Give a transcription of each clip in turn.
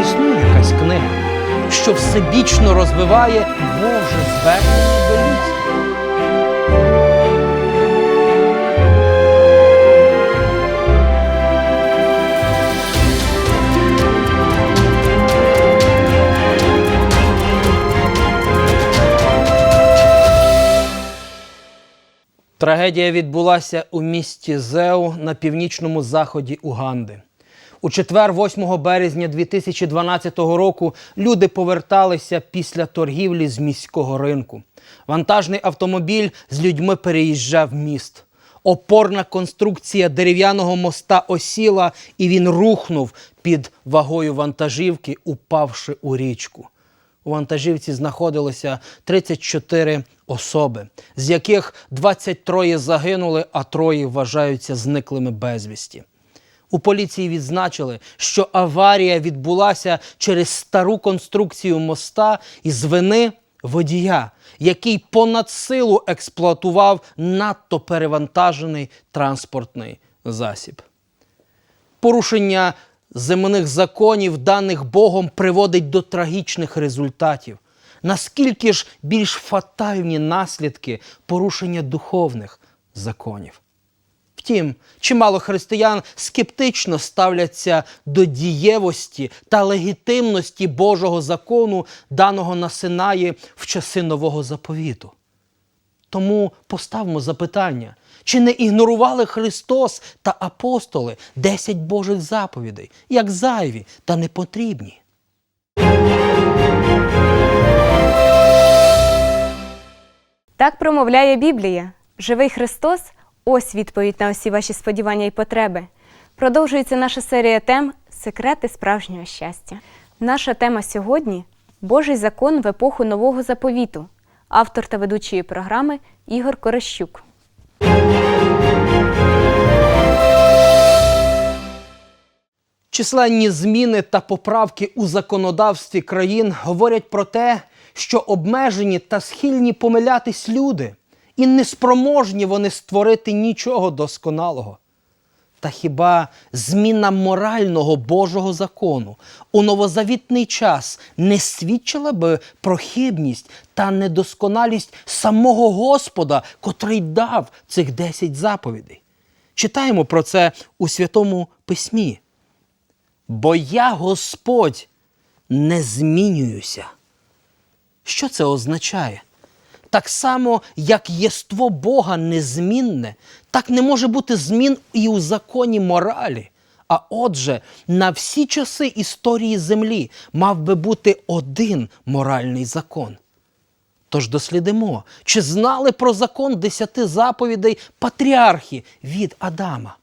Існує якась книга, що всебічно розвиває Боже звернення до людства? Трагедія відбулася у місті Зеу на північному заході Уганди. У четвер, 8 березня 2012 року, люди поверталися після торгівлі з міського ринку. Вантажний автомобіль з людьми переїжджав міст. Опорна конструкція дерев'яного моста осіла, і він рухнув під вагою вантажівки, упавши у річку. У вантажівці знаходилося 34 особи, з яких 23 загинули, а троє вважаються зниклими безвісті. У поліції відзначили, що аварія відбулася через стару конструкцію моста із вини водія, який понад силу експлуатував надто перевантажений транспортний засіб. Порушення земних законів, даних Богом, приводить до трагічних результатів. Наскільки ж більш фатальні наслідки порушення духовних законів? Втім, чимало християн скептично ставляться до дієвості та легітимності Божого закону, даного на Синаї в часи нового заповіту. Тому поставмо запитання: чи не ігнорували Христос та апостоли 10 Божих заповідей, як зайві та непотрібні? Так промовляє Біблія. Живий Христос ось відповідь на усі ваші сподівання і потреби. Продовжується наша серія тем Секрети справжнього щастя. Наша тема сьогодні Божий закон в епоху нового заповіту. Автор та ведучої програми Ігор Корещук. Численні зміни та поправки у законодавстві країн говорять про те, що обмежені та схильні помилятись люди, і неспроможні вони створити нічого досконалого. Та хіба зміна морального Божого закону у новозавітний час не свідчила би про хибність та недосконалість самого Господа, котрий дав цих десять заповідей? Читаємо про це у Святому Письмі. Бо я Господь не змінююся. Що це означає? Так само, як єство Бога незмінне, так не може бути змін і у законі моралі. А отже, на всі часи історії землі мав би бути один моральний закон. Тож дослідимо, чи знали про закон десяти заповідей патріархи від Адама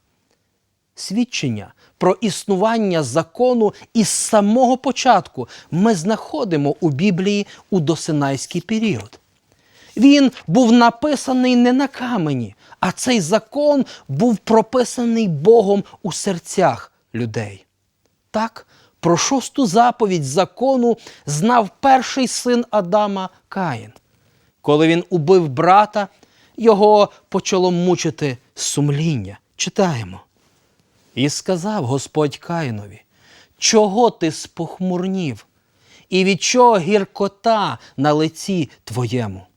свідчення про існування закону із самого початку ми знаходимо у Біблії у досинайський період. Він був написаний не на камені, а цей закон був прописаний Богом у серцях людей. Так, про шосту заповідь закону знав перший син Адама Каїн. Коли він убив брата, його почало мучити сумління. Читаємо. І сказав Господь Каїнові, чого ти спохмурнів, і від чого гіркота на лиці твоєму?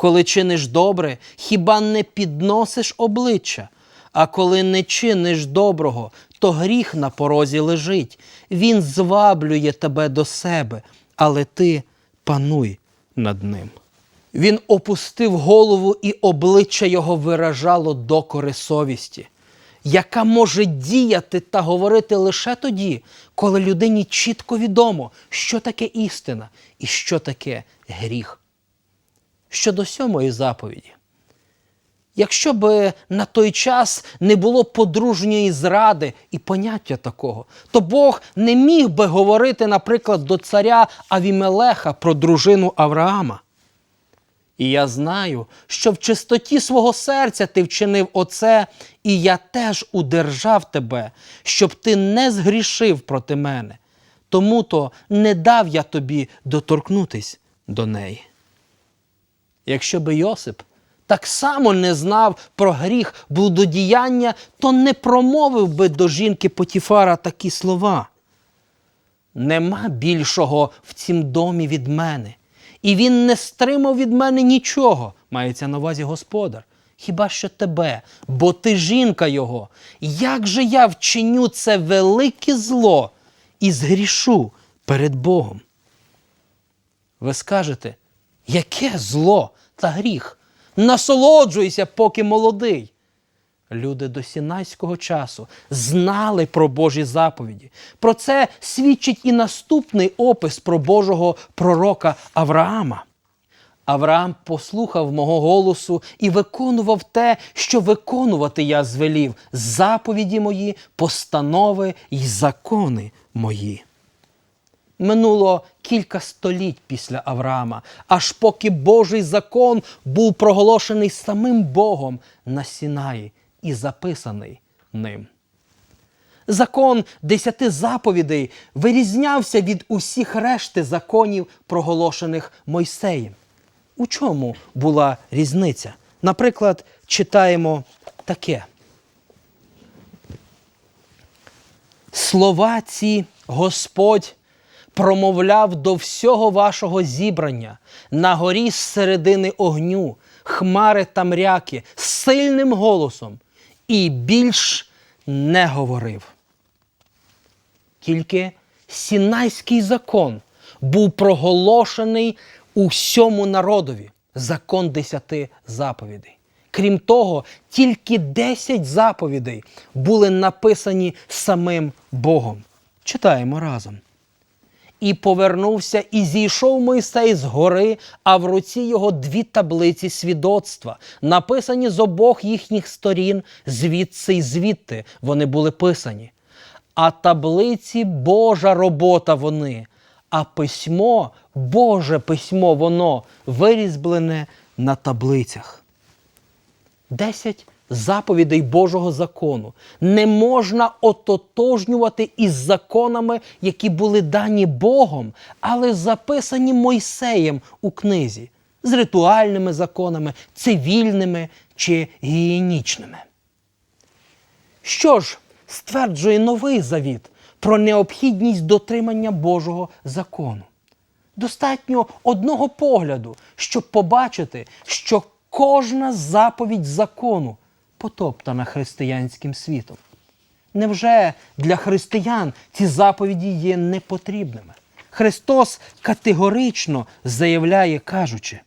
Коли чиниш добре, хіба не підносиш обличчя, а коли не чиниш доброго, то гріх на порозі лежить. Він зваблює тебе до себе, але ти пануй над ним. Він опустив голову, і обличчя його виражало докори совісті яка може діяти та говорити лише тоді, коли людині чітко відомо, що таке істина і що таке гріх. Щодо сьомої заповіді. Якщо б на той час не було подружньої зради і поняття такого, то Бог не міг би говорити, наприклад, до царя Авімелеха про дружину Авраама. І я знаю, що в чистоті свого серця ти вчинив оце, і я теж удержав тебе, щоб ти не згрішив проти мене. Тому то не дав я тобі доторкнутись до неї. Якщо би Йосип так само не знав про гріх блудодіяння, то не промовив би до жінки Потіфара такі слова. Нема більшого в цім домі від мене, і він не стримав від мене нічого, мається на увазі господар. Хіба що тебе, бо ти жінка його. Як же я вчиню це велике зло і згрішу перед Богом? Ви скажете, яке зло та гріх? Насолоджуйся, поки молодий. Люди до сінайського часу знали про Божі заповіді. Про це свідчить і наступний опис про Божого пророка Авраама. Авраам послухав мого голосу і виконував те, що виконувати я звелів, заповіді мої, постанови й закони мої. Минуло кілька століть після Авраама, аж поки Божий закон був проголошений самим Богом на Сінаї і записаний ним. Закон десяти заповідей вирізнявся від усіх решти законів, проголошених Мойсеєм. У чому була різниця? Наприклад, читаємо таке. Слова ці Господь промовляв до всього вашого зібрання на горі з середини огню, хмари та мряки, сильним голосом, і більш не говорив. Тільки Сінайський закон був проголошений усьому народові закон десяти заповідей. Крім того, тільки десять заповідей були написані самим Богом. Читаємо разом. І повернувся, і зійшов Мойсей з гори, а в руці його дві таблиці свідоцтва, написані з обох їхніх сторін, звідси й звідти вони були писані. А таблиці Божа робота вони, а письмо, Боже письмо, воно вирізблене на таблицях. Десять заповідей Божого закону не можна ототожнювати із законами, які були дані Богом, але записані Мойсеєм у книзі з ритуальними законами, цивільними чи гігієнічними. Що ж стверджує новий завіт про необхідність дотримання Божого закону? Достатньо одного погляду, щоб побачити, що кожна заповідь закону потоптана християнським світом. Невже для християн ці заповіді є непотрібними? Христос категорично заявляє, кажучи,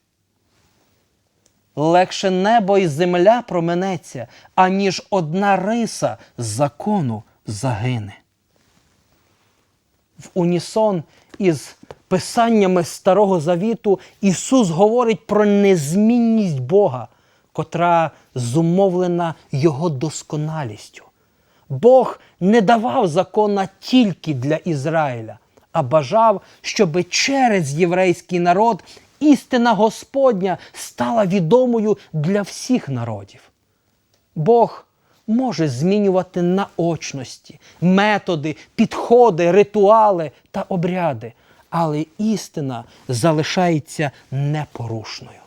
легше небо і земля променеться, аніж одна риса закону загине. В унісон із писаннями Старого Завіту Ісус говорить про незмінність Бога, котра зумовлена Його досконалістю. Бог не давав закона тільки для Ізраїля, а бажав, щоби через єврейський народ істина Господня стала відомою для всіх народів. Бог може змінювати наочності, методи, підходи, ритуали та обряди, але істина залишається непорушною.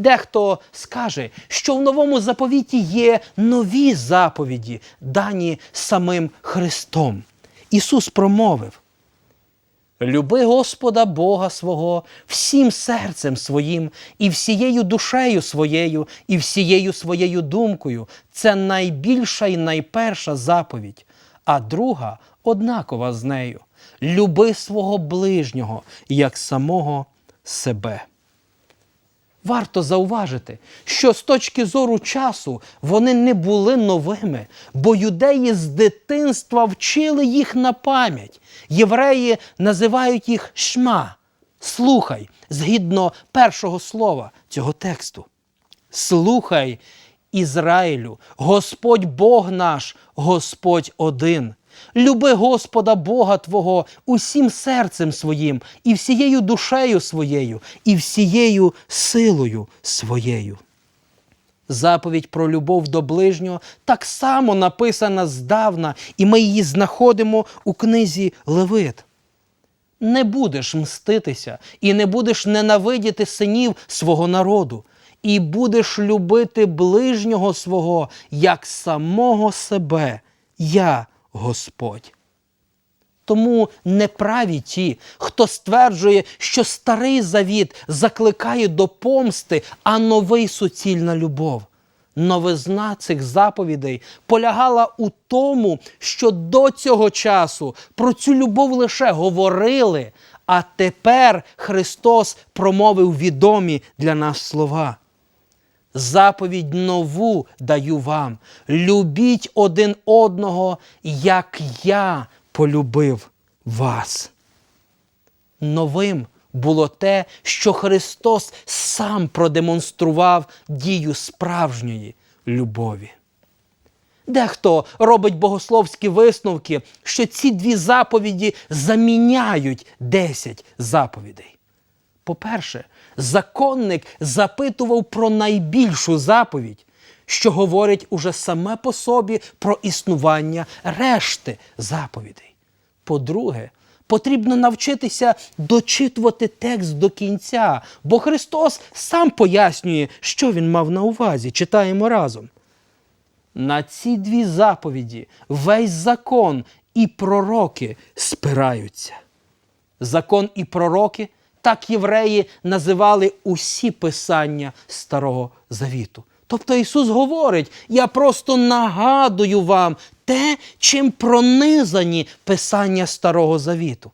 Дехто скаже, що в новому заповіті є нові заповіді, дані самим Христом. Ісус промовив: Люби Господа Бога свого всім серцем своїм, і всією душею своєю, і всією своєю думкою. Це найбільша і найперша заповідь, а друга однакова з нею. Люби свого ближнього як самого себе. Варто зауважити, що з точки зору часу вони не були новими, бо юдеї з дитинства вчили їх на пам'ять. Євреї називають їх шма. Слухай, згідно першого слова цього тексту. Слухай, Ізраїлю, Господь Бог наш, Господь один. Люби Господа Бога Твого усім серцем своїм, і всією душею своєю, і всією силою своєю. Заповідь про любов до ближнього так само написана здавна, і ми її знаходимо у книзі Левит. Не будеш мститися і не будеш ненавидіти синів свого народу, і будеш любити ближнього свого як самого себе, я Господь. тому неправі ті, хто стверджує, що старий завіт закликає до помсти, а новий суцільна любов. Новизна цих заповідей полягала у тому, що до цього часу про цю любов лише говорили, а тепер Христос промовив відомі для нас слова. Заповідь нову даю вам. Любіть один одного, як я полюбив вас. Новим було те, що Христос сам продемонстрував дію справжньої любові. Дехто робить богословські висновки, що ці дві заповіді заміняють десять заповідей. По-перше, законник запитував про найбільшу заповідь, що говорить уже саме по собі про існування решти заповідей. По-друге, потрібно навчитися дочитувати текст до кінця, бо Христос сам пояснює, що він мав на увазі. Читаємо разом. На ці дві заповіді весь закон і пророки спираються. Закон і пророки так євреї називали усі писання Старого Завіту. Тобто Ісус говорить: я просто нагадую вам те, чим пронизані писання Старого Завіту.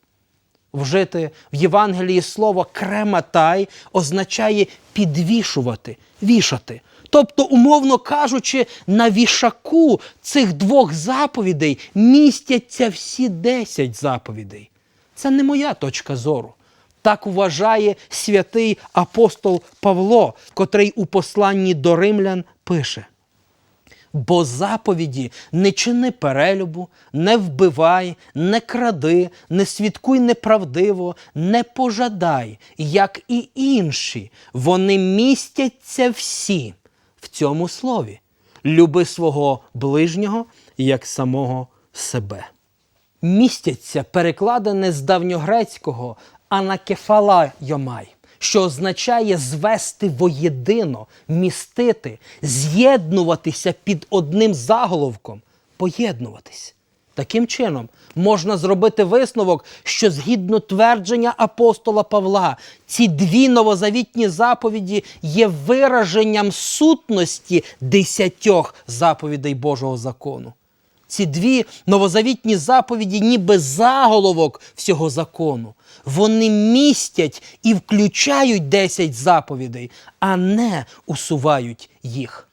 Вжити в Євангелії слово крематай означає підвішувати, вішати. Тобто, умовно кажучи, на вішаку цих двох заповідей містяться всі десять заповідей. Це не моя точка зору. Так вважає святий апостол Павло, котрий у посланні до римлян пише. Бо заповіді не чини перелюбу, не вбивай, не кради, не свідкуй неправдиво, не пожадай, як і інші. Вони містяться всі в цьому слові. Люби свого ближнього як самого себе. Містяться перекладене з давньогрецького анакефала йомай, що означає звести воєдино, містити, з'єднуватися під одним заголовком, поєднуватись. Таким чином, можна зробити висновок, що згідно твердження апостола Павла, ці дві новозавітні заповіді є вираженням сутності десятьох заповідей Божого закону. Ці дві новозавітні заповіді, ніби заголовок всього закону. Вони містять і включають 10 заповідей, а не усувають їх.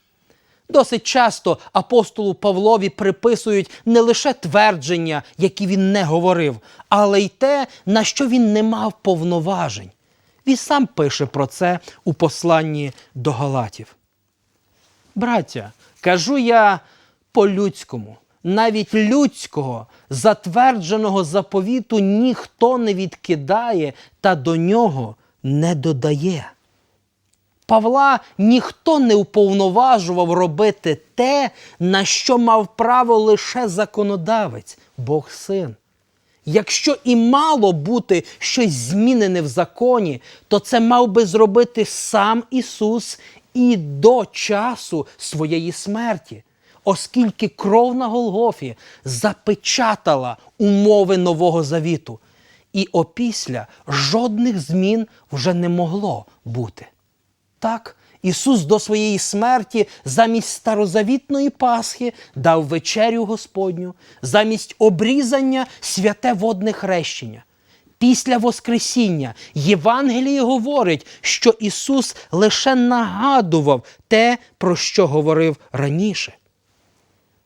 Досить часто апостолу Павлові приписують не лише твердження, які він не говорив, але й те, на що він не мав повноважень. Він сам пише про це у посланні до Галатів. Браття, кажу я по-людському, навіть людського, затвердженого заповіту ніхто не відкидає та до нього не додає. Павла ніхто не уповноважував робити те, на що мав право лише законодавець, Бог син. Якщо і мало бути щось змінене в законі, то це мав би зробити сам Ісус і до часу своєї смерті, оскільки кров на Голгофі запечатала умови Нового Завіту, і опісля жодних змін вже не могло бути. Так, Ісус до своєї смерті замість старозавітної Пасхи дав вечерю Господню, замість обрізання святе водне хрещення. Після Воскресіння Євангеліє говорить, що Ісус лише нагадував те, про що говорив раніше.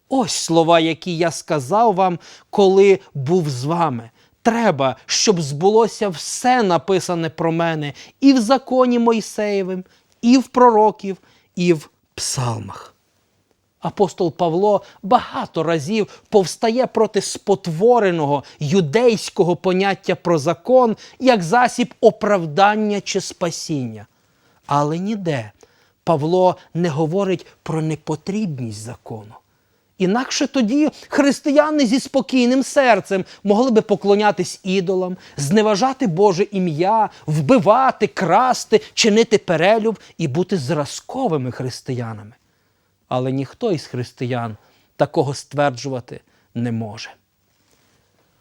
Ось слова, які я сказав вам, коли був з вами. Треба, щоб збулося все написане про мене і в законі Мойсеєвим, і в пророків, і в псалмах. Апостол Павло багато разів повстає проти спотвореного юдейського поняття про закон як засіб оправдання чи спасіння. Але ніде Павло не говорить про непотрібність закону. Інакше тоді християни зі спокійним серцем могли би поклонятись ідолам, зневажати Боже ім'я, вбивати, красти, чинити перелюб і бути зразковими християнами. Але ніхто із християн такого стверджувати не може.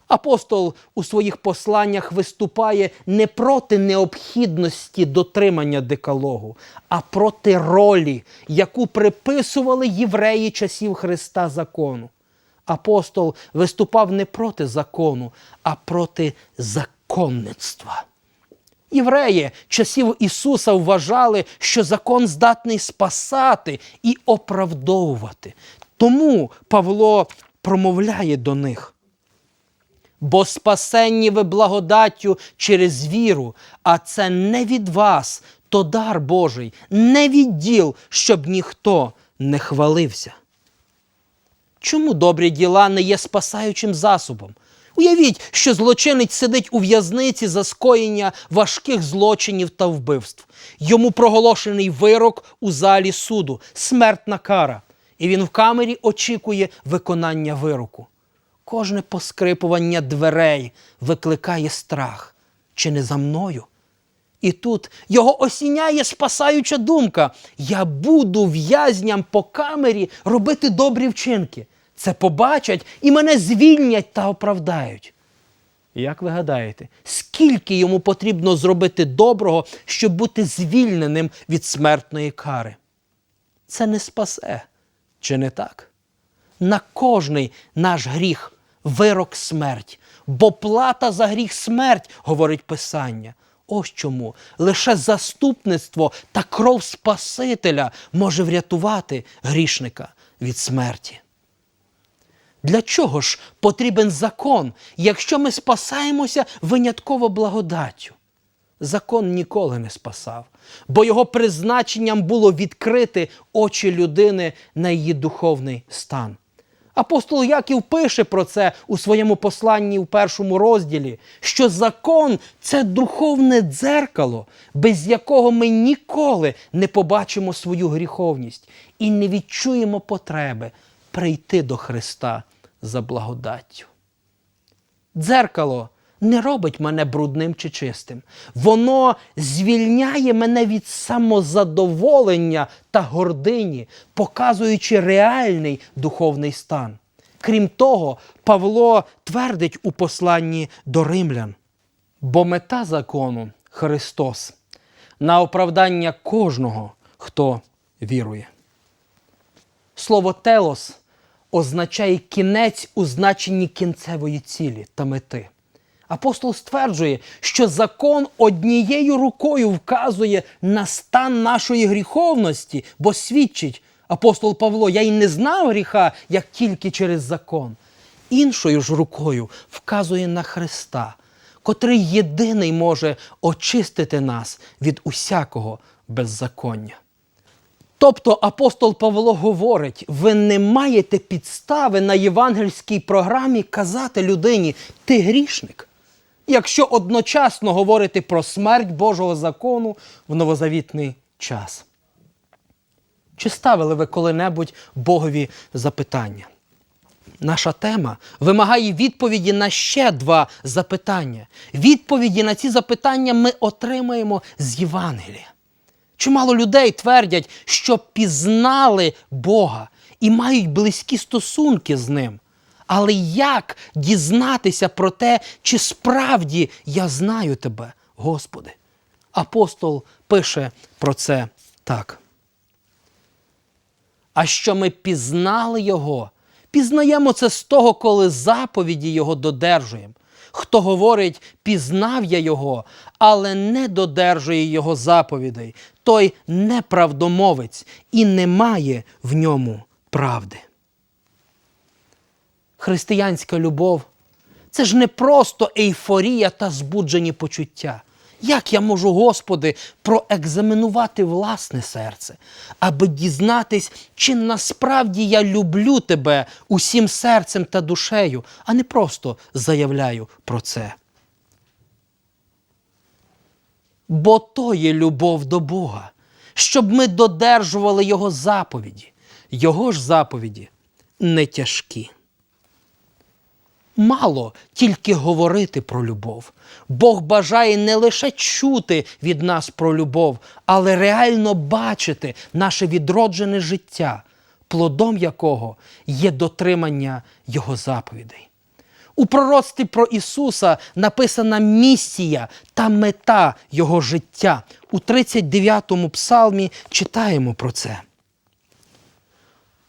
Апостол у своїх посланнях виступає не проти необхідності дотримання декалогу, а проти ролі, яку приписували євреї часів Христа закону. Апостол виступав не проти закону, а проти законництва. Євреї часів Ісуса вважали, що закон здатний спасати і оправдовувати. Тому Павло промовляє до них. Бо спасенні ви благодаттю через віру, а це не від вас, то дар Божий, не від діл, щоб ніхто не хвалився. Чому добрі діла не є спасаючим засобом? Уявіть, що злочинець сидить у в'язниці за скоєння важких злочинів та вбивств. Йому проголошений вирок у залі суду, смертна кара, і він в камері очікує виконання вироку. Кожне поскрипування дверей викликає страх. Чи не за мною? І тут його осіняє спасаюча думка: я буду в'язням по камері робити добрі вчинки. Це побачать і мене звільнять та оправдають. Як ви гадаєте, скільки йому потрібно зробити доброго, щоб бути звільненим від смертної кари? Це не спасе, чи не так? На кожний наш гріх вирок смерть, бо плата за гріх смерть, говорить Писання. Ось чому лише заступництво та кров Спасителя може врятувати грішника від смерті. Для чого ж потрібен закон, якщо ми спасаємося винятково благодаттю? Закон ніколи не спасав, бо його призначенням було відкрити очі людини на її духовний стан. Апостол Яків пише про це у своєму посланні в першому розділі, що закон це духовне дзеркало, без якого ми ніколи не побачимо свою гріховність і не відчуємо потреби прийти до Христа за благодаттю. Дзеркало не робить мене брудним чи чистим. Воно звільняє мене від самозадоволення та гордині, показуючи реальний духовний стан. Крім того, Павло твердить у посланні до римлян. Бо мета закону Христос на оправдання кожного, хто вірує. Слово телос означає кінець у значенні кінцевої цілі та мети. Апостол стверджує, що закон однією рукою вказує на стан нашої гріховності, бо свідчить апостол Павло, я й не знав гріха, як тільки через закон. Іншою ж рукою вказує на Христа, котрий єдиний може очистити нас від усякого беззаконня. Тобто апостол Павло говорить: ви не маєте підстави на євангельській програмі казати людині, ти грішник, якщо одночасно говорити про смерть Божого закону в новозавітний час. Чи ставили ви коли-небудь Богові запитання? Наша тема вимагає відповіді на ще два запитання. Відповіді на ці запитання ми отримаємо з Євангелія. Чимало людей твердять, що пізнали Бога і мають близькі стосунки з ним. Але як дізнатися про те, чи справді я знаю тебе, Господи? Апостол пише про це так. А що ми пізнали Його, пізнаємо це з того, коли заповіді Його додержуємо. Хто говорить, пізнав я Його, але не додержує Його заповідей, той неправдомовець і не має в ньому правди. Християнська любов це ж не просто ейфорія та збуджені почуття. Як я можу, Господи, проекзаменувати власне серце, аби дізнатись, чи насправді я люблю Тебе усім серцем та душею, а не просто заявляю про це. Бо то є любов до Бога, щоб ми додержували Його заповіді. Його ж заповіді не тяжкі. Мало тільки говорити про любов. Бог бажає не лише чути від нас про любов, але реально бачити наше відроджене життя, плодом якого є дотримання Його заповідей. У пророцтві про Ісуса написана місія та мета Його життя. У 39-му псалмі читаємо про це.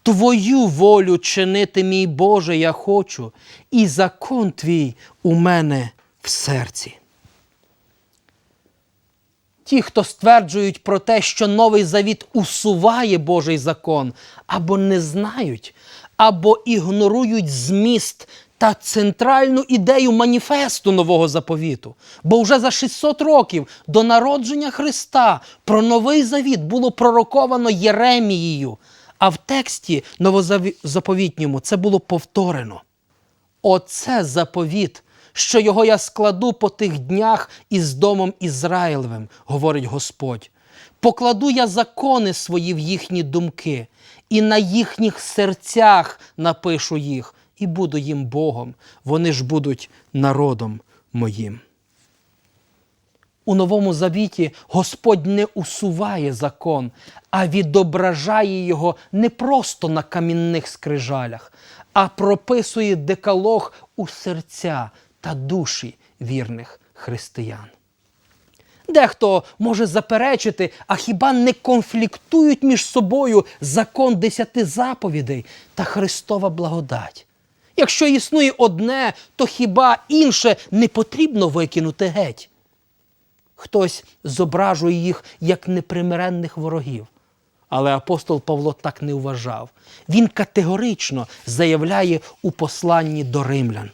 Твою волю чинити, мій Боже, я хочу, і закон твій у мене в серці. Ті, хто стверджують про те, що новий завіт усуває Божий закон, або не знають, або ігнорують зміст та центральну ідею маніфесту нового заповіту. Бо вже за 600 років до народження Христа про новий завіт було пророковано Єремією, а в тексті новозаповітньому це було повторено. Оце заповіт, що його я складу по тих днях із домом Ізраїлевим, говорить Господь. Покладу я закони свої в їхні думки, і на їхніх серцях напишу їх, і буду їм Богом. Вони ж будуть народом моїм. У Новому Завіті Господь не усуває закон, а відображає його не просто на камінних скрижалях, а прописує декалог у серця та душі вірних християн. Дехто може заперечити, а хіба не конфліктують між собою закон десяти заповідей та Христова благодать? Якщо існує одне, то хіба інше не потрібно викинути геть? Хтось зображує їх як непримиренних ворогів. Але апостол Павло так не вважав. Він категорично заявляє у посланні до римлян.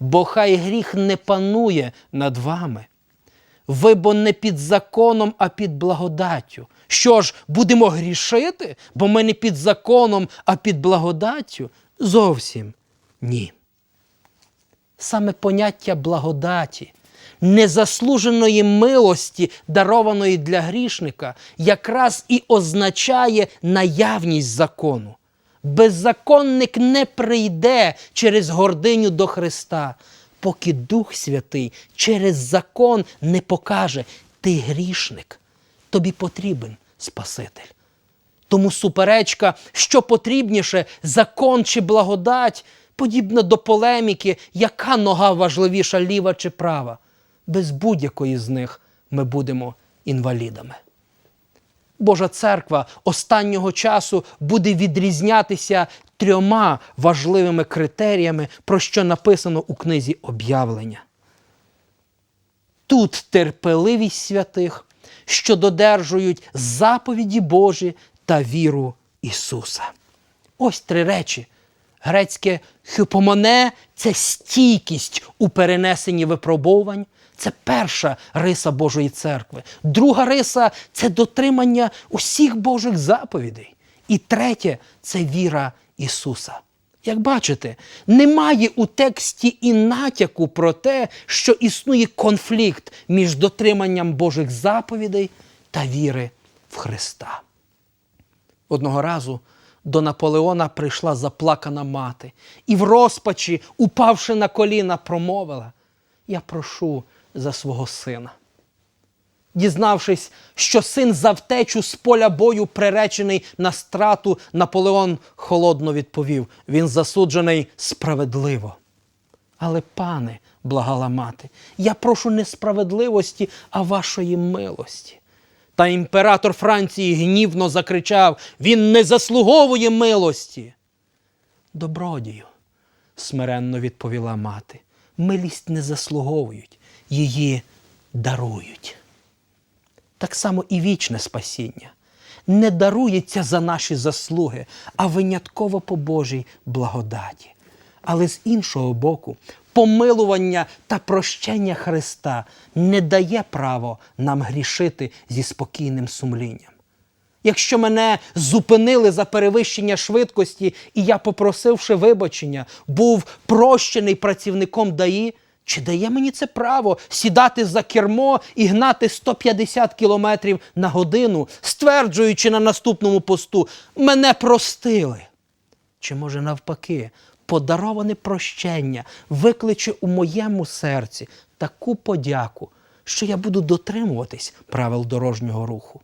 Бо хай гріх не панує над вами. Ви бо не під законом, а під благодаттю. Що ж, будемо грішити, бо ми не під законом, а під благодаттю? Зовсім ні. Саме поняття благодаті, незаслуженої милості, дарованої для грішника, якраз і означає наявність закону. Беззаконник не прийде через гординю до Христа, поки Дух Святий через закон не покаже ти грішник, тобі потрібен Спаситель. Тому суперечка, що потрібніше, закон чи благодать, подібна до полеміки, яка нога важливіша, ліва чи права. Без будь-якої з них ми будемо інвалідами. Божа церква останнього часу буде відрізнятися трьома важливими критеріями, про що написано у книзі об'явлення. Тут терпеливість святих, що додержують заповіді Божі та віру Ісуса. Ось три речі. Грецьке хюпомоне це стійкість у перенесенні випробувань. Це перша риса Божої церкви. Друга риса це дотримання усіх Божих заповідей. І третє це віра Ісуса. Як бачите, немає у тексті і натяку про те, що існує конфлікт між дотриманням Божих заповідей та віри в Христа. Одного разу до Наполеона прийшла заплакана мати і в розпачі, упавши на коліна, промовила: Я прошу за свого сина. Дізнавшись, що син за втечу з поля бою приречений на страту, Наполеон холодно відповів: він засуджений справедливо. Але, пане, благала мати, я прошу не справедливості, а вашої милості. Та імператор Франції гнівно закричав: Він не заслуговує милості. Добродію, смиренно відповіла мати, милість не заслуговують, її дарують. Так само і вічне спасіння не дарується за наші заслуги, а винятково по Божій благодаті. Але з іншого боку, помилування та прощення Христа не дає право нам грішити зі спокійним сумлінням. Якщо мене зупинили за перевищення швидкості, і я, попросивши вибачення, був прощений працівником ДАІ, чи дає мені це право сідати за кермо і гнати 150 кілометрів на годину, стверджуючи на наступному посту, мене простили? Чи може навпаки, подароване прощення викличе у моєму серці таку подяку, що я буду дотримуватись правил дорожнього руху?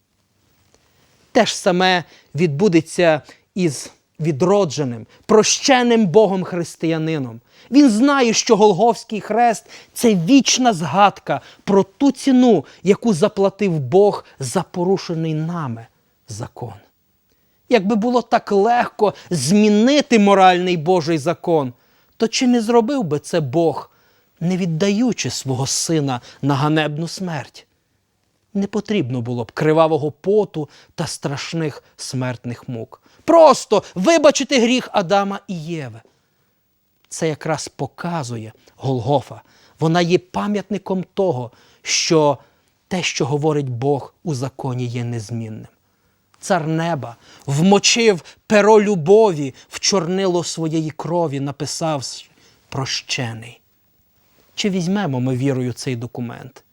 Те ж саме відбудеться із відродженим, прощеним Богом християнином. Він знає, що Голговський хрест це вічна згадка про ту ціну, яку заплатив Бог за порушений нами закон. Якби було так легко змінити моральний Божий закон, то чи не зробив би це Бог, не віддаючи свого сина на ганебну смерть? Не потрібно було б кривавого поту та страшних смертних мук. Просто вибачити гріх Адама і Єви. Це якраз показує Голгофа. Вона є пам'ятником того, що те, що говорить Бог у законі, є незмінним. Цар неба вмочив перо любові в чорнило своєї крові, написав прощений. Чи візьмемо ми вірою цей документ?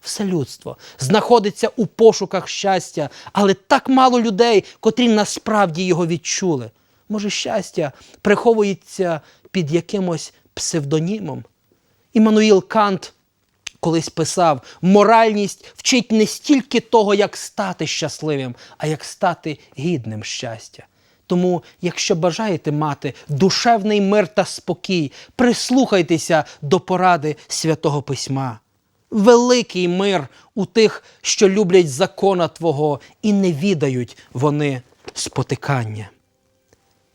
Все людство знаходиться у пошуках щастя, але так мало людей, котрі насправді його відчули. Може, щастя приховується під якимось псевдонімом? Іммануїл Кант колись писав: моральність вчить не стільки того, як стати щасливим, а як стати гідним щастя. Тому, якщо бажаєте мати душевний мир та спокій, прислухайтеся до поради святого письма. Великий мир у тих, що люблять закона Твого і не відають вони спотикання.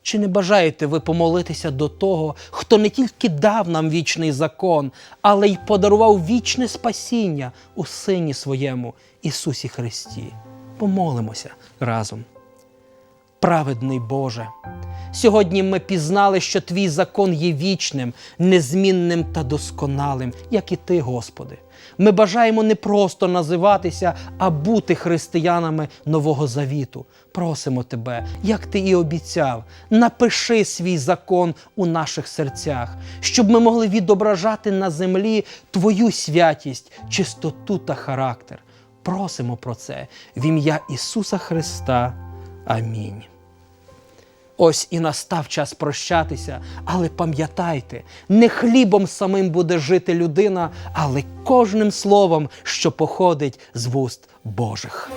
Чи не бажаєте ви помолитися до того, хто не тільки дав нам вічний закон, але й подарував вічне спасіння у Сині своєму Ісусі Христі? Помолимося разом. Праведний Боже, сьогодні ми пізнали, що Твій закон є вічним, незмінним та досконалим, як і Ти, Господи. Ми бажаємо не просто називатися, а бути християнами Нового Завіту. Просимо Тебе, як Ти і обіцяв, напиши свій закон у наших серцях, щоб ми могли відображати на землі Твою святість, чистоту та характер. Просимо про це в ім'я Ісуса Христа. Амінь. Ось і настав час прощатися, але пам'ятайте, не хлібом самим буде жити людина, але кожним словом, що походить з вуст Божих.